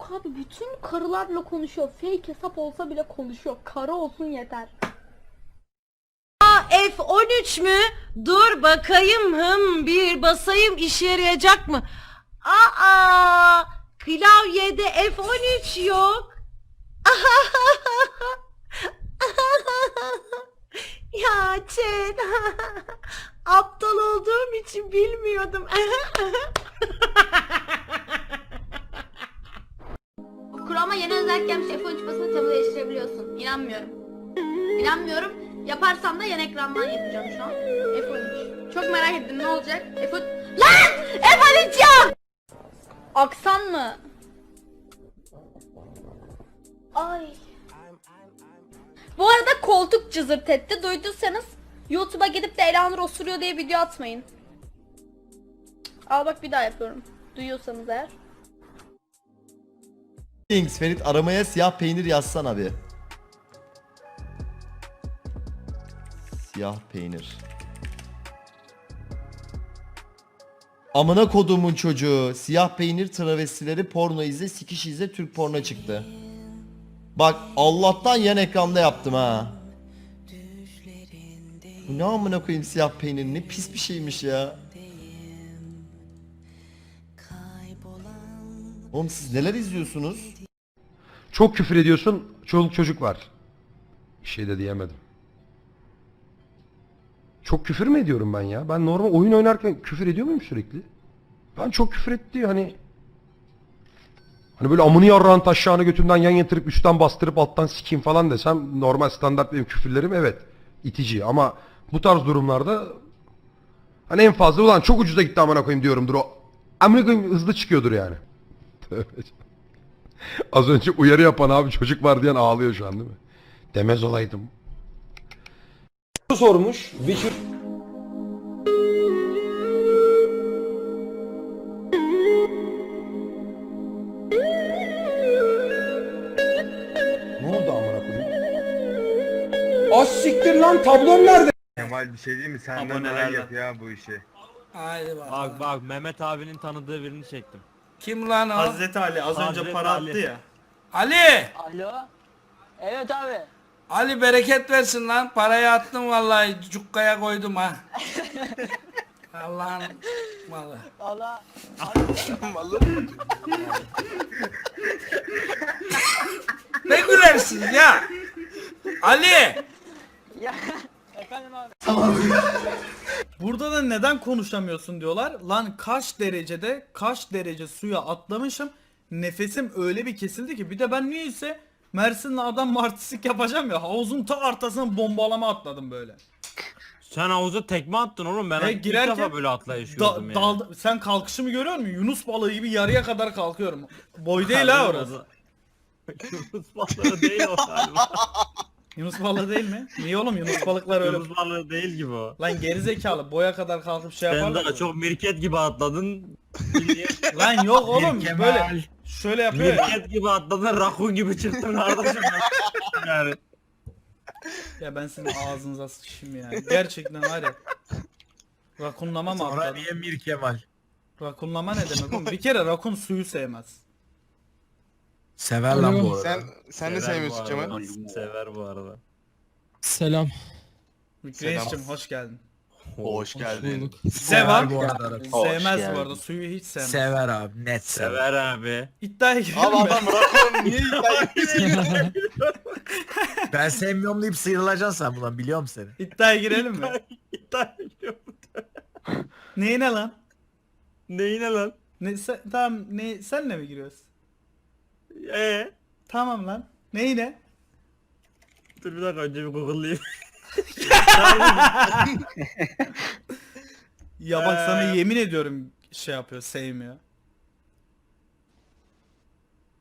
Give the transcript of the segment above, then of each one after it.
Yok abi bütün karılarla konuşuyor. Fake hesap olsa bile konuşuyor. Karı olsun yeter. F13 mü? Dur bakayım hım bir basayım işe yarayacak mı? Aa klavyede F13 yok. ya Çet aptal olduğum için bilmiyordum. Kurama yeni özellik gelmiş F13 basını tabu değiştirebiliyorsun. İnanmıyorum. İnanmıyorum. Yaparsam da yan ekrandan yapacağım şu an. F13. Çok merak ettim ne olacak? F13... Lan! F13 ya! Aksan mı? Ay. Bu arada koltuk cızırt etti. Duyduysanız YouTube'a gidip de Elanur osuruyor diye video atmayın. Al bak bir daha yapıyorum. Duyuyorsanız eğer. Kings Ferit aramaya siyah peynir yazsan abi. Siyah peynir. Amına kodumun çocuğu. Siyah peynir travestileri porno izle, sikiş izle, Türk porno çıktı. Bak Allah'tan yan ekranda yaptım ha. Bu ne amına koyayım siyah peynir ne pis bir şeymiş ya. Oğlum siz neler izliyorsunuz? Çok küfür ediyorsun, çoluk çocuk var. Bir şey de diyemedim. Çok küfür mü ediyorum ben ya? Ben normal oyun oynarken küfür ediyor muyum sürekli? Ben çok küfür etti hani... Hani böyle amını yarrağın taşağını götünden yan yatırıp üstten bastırıp alttan sikeyim falan desem normal standart benim küfürlerim evet itici ama bu tarz durumlarda hani en fazla ulan çok ucuza gitti amına koyayım diyorumdur o amına koyayım hızlı çıkıyordur yani. Az önce uyarı yapan abi çocuk var diyen ağlıyor şu an değil mi? Demez olaydım. sormuş. Witcher Ne oldu amına koyayım? Az siktir lan tablom nerede? Kemal bir şey değil mi? Senden daha Abonelerden. yapıyor ya bu işi. Haydi bak. Bak bak Mehmet abinin tanıdığı birini çektim. Kim lan o? Hazreti Ali az önce Hazreti para Ali. attı ya. Ali! Alo. Evet abi. Ali bereket versin lan. Parayı attım vallahi cukkaya koydum ha. Allah'ın malı. Allah. Ne gülersiniz ya? Ali! Ya. Efendim abi. Burada da neden konuşamıyorsun diyorlar. Lan kaç derecede kaç derece suya atlamışım. Nefesim öyle bir kesildi ki bir de ben niyeyse Mersin'le adam artistik yapacağım ya havuzun ta ortasına bombalama atladım böyle. Sen havuza tekme attın oğlum ben E, ilk girerken defa böyle atlayış Da, gördüm yani. daldı- sen kalkışımı görüyor musun? Yunus balığı gibi yarıya kadar kalkıyorum. Boy değil ha orası. Yunus balığı değil o galiba. Yunus balığı değil mi? Niye oğlum Yunus balıklar öyle. Yunus balığı değil gibi o. Lan geri zekalı boya kadar kalkıp şey Sen yaparlar. daha mı? çok mirket gibi atladın. Lan yok oğlum böyle şöyle yapıyor. ya. mirket gibi atladın rakun gibi çıktın kardeşim. yani. Ya ben sizin ağzınıza sıçayım ya. Gerçekten var ya. Rakunlama mı atladın? Mir Kemal? Rakunlama ne demek oğlum? Bir kere rakun suyu sevmez. Sever lan bu arada. Sen sen de sevmiyorsun Kemal. Sever bu arada. Selam. Reis'cim hoş geldin. Hoş geldin. Sever bu arada. Sevmez bu arada suyu hiç sevmez. Sever abi net sever. Sever abi. İddiaya girelim Abi adam rakun niye iddia Ben sevmiyorum deyip sıyrılacaksın sen bundan biliyorum seni. İddiaya girelim mi? İddia ediyor. Neyine lan? Neyine lan? Ne, sen, tamam ne, senle mi giriyoruz? Ee? Tamam lan. Neyine? Dur bir dakika önce bir google'layayım. Ya bak sana Ee. yemin ediyorum şey yapıyor sevmiyor.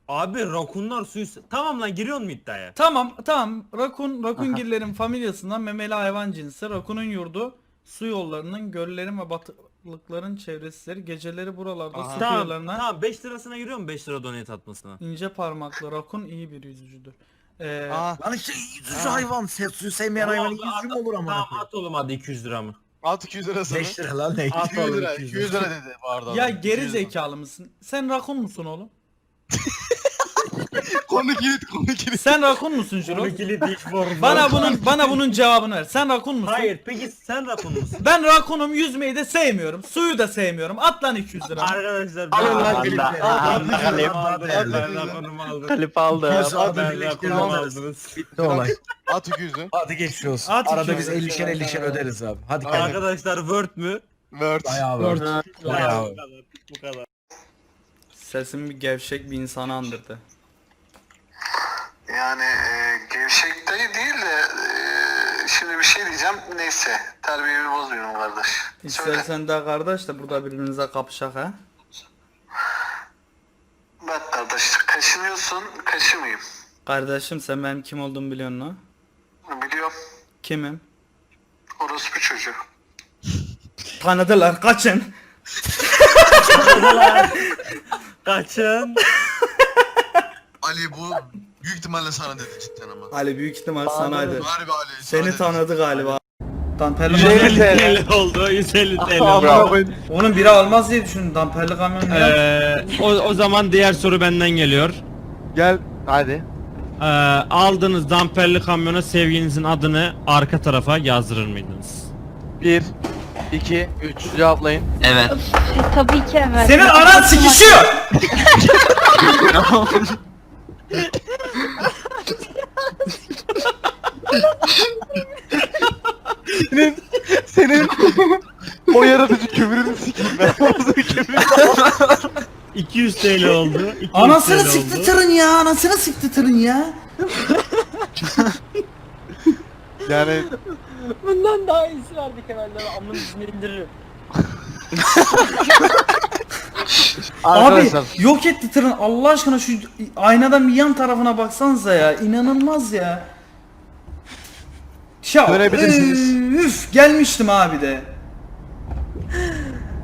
Abi rakunlar suyu... Tamam lan giriyor mu iddiaya? Tamam tamam rakun rakungillerin familyasından memeli hayvan cinsi rakunun yurdu su yollarının göllerin ve batıklıkların çevresidir geceleri buralarda su Tamam, kıyılarına tamam 5 lirasına giriyor mu 5 lira donate atmasına? ince parmaklı rakun iyi bir yüzücüdür. Ee, Lan işte yüzücü hayvan. Se suyu sevmeyen hayvanın yüzü mü olur amına Tamam koyayım? at oğlum hadi 200 lira mı? At 200 lira sana. 5 lira lan ne? At 200 lira, oğlum 200 lira dedi bu arada. ya adam. geri 200 lira. zekalı mısın? Sen rakun musun oğlum? konu kilit konu kilit. Sen rakun musun Jiro? Konu kilit iş formu. Bana bunun bana bunun cevabını ver. Sen rakun musun? Hayır peki sen rakun musun? Ben rakunum yüzmeyi de sevmiyorum. Suyu da sevmiyorum. At lan 200 lira. Arkadaşlar Alın lan ben klipleri. Klip aldı. Ben rakunumu aldınız. Bitti olay. At 200'ü. Hadi geçiyoruz. At Arada 200. biz 50'şer 50'şer öderiz abi. Hadi. Arkadaşlar Word mü? Word. Bayağı Word. Bayağı. Bu kadar. Sesim bir gevşek bir insanı andırdı. Yani e, gevşek dayı değil de e, şimdi bir şey diyeceğim. Neyse terbiyemi bozmuyorum kardeş. Söyle. İstersen de kardeş de burada birbirinize kapışak ha. Bak kardeş kaşınıyorsun kaşımayayım. Kardeşim sen benim kim olduğumu biliyorsun ha? Biliyorum. Kimim? Orospu çocuğu. Tanıdılar kaçın. Kaçın. Ali bu büyük ihtimalle sana dedi cidden ama. Ali büyük ihtimal sanaydı. Harbi Ali. Seni sana dedi. tanıdı galiba. Damperli 150 kamyon. TL oldu. 150 TL oldu. Onun biri almaz diye düşündüm. Damperli kamyon ne? Ee, o, o zaman diğer soru benden geliyor. Gel hadi. Ee, aldığınız damperli kamyona sevginizin adını arka tarafa yazdırır mıydınız? 1 2 3 cevaplayın. Evet. Tabii ki evet. Senin anan sikişiyor. Senin o yaratıcı kömürünü sikeyim ben. 200 TL oldu. 200 Anasını TL oldu. sikti tırın ya. Anasını sikti tırın ya. Yani Bundan daha iyisi var bir kenarda. Amın yüzünü indiririm. Abi yok etti tırın. Allah aşkına şu aynadan bir yan tarafına baksanıza ya. İnanılmaz ya. Ya Dönebilirsiniz. üf gelmiştim abi de.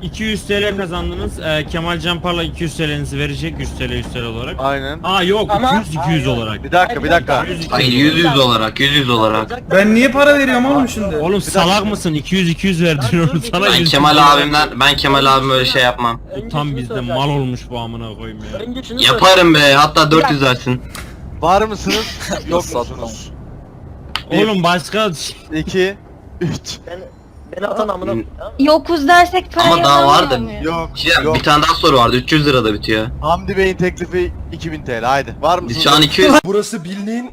200 TL kazandınız. Ee, Kemal Canpar'la 200 TL'nizi verecek 100 TL 100 TL olarak. aynen. Aa yok Ama- 200 200 olarak. Bir dakika bir dakika. 100 200 Hayır 100 100 olarak 100 100 olarak. Ben niye para veriyorum oğlum şimdi? Oğlum salak mısın? 200 200 verdiriyorum sana. Ben 100 Kemal abimden ben Kemal abim öyle şey yapmam. Tam bizde mal olmuş bu amına koyayım ya. Yaparım be hatta 400 versin. Var mısınız? Yok musunuz? Oğlum başka 2 3 Beni atan amına. Yokuz dersek para Ama daha vardı. Yok. Şey, Yok. bir tane daha soru vardı 300 lirada bitiyor. Hamdi Bey'in teklifi 2000 TL haydi. Var Biz mısınız? şu an 200 Burası bildiğin